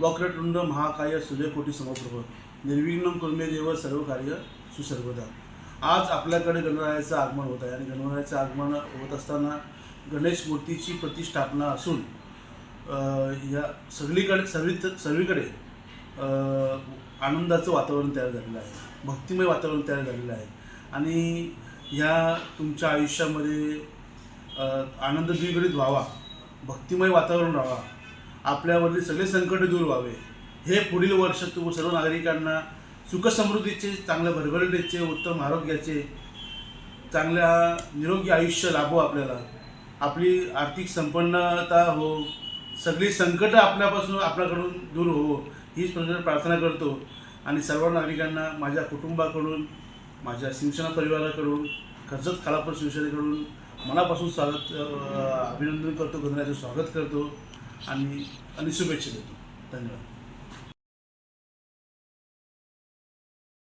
वक्रतुंड महाकाय सूर्यकोटी समप्रभ निर्विघ्न कुर्मे देव सर्व कार्य सुसर्वदा. आज आपल्याकडे गणरायाचं आगमन होत आहे. आणि गणरायाचं आगमन होत असताना गणेश मूर्तीची प्रतिष्ठापना असून या सगळीकडे सर्वी सर्वीकडे आनंदाचं वातावरण तयार झालेलं आहे. भक्तिमय वातावरण तयार झालेलं आहे. आणि ह्या तुमच्या आयुष्यामध्ये आनंद द्विगडित व्हावा. भक्तिमय वातावरण राहावा आपल्यावरती सगळे संकट दूर व्हावे. हे पुढील वर्ष तू सर्व नागरिकांना सुखसमृद्धीचे चांगल्या भरभराटीचे उत्तम आरोग्याचे चांगल्या निरोगी आयुष्य लाभो आपल्याला. आपली आर्थिक संपन्नता हो सगळी संकटं आपल्यापासून आपल्याकडून दूर हो हीच प्रार्थना करतो. आणि सर्व नागरिकांना माझ्या कुटुंबाकडून माझ्या शिवसेना परिवाराकडून खर्चत खालापूर शिवसेनेकडून मनापासून स्वागत अभिनंदन करतो गणरायाचं स्वागत करतो. आणि आणि शुभेच्छा देतो. धन्यवाद.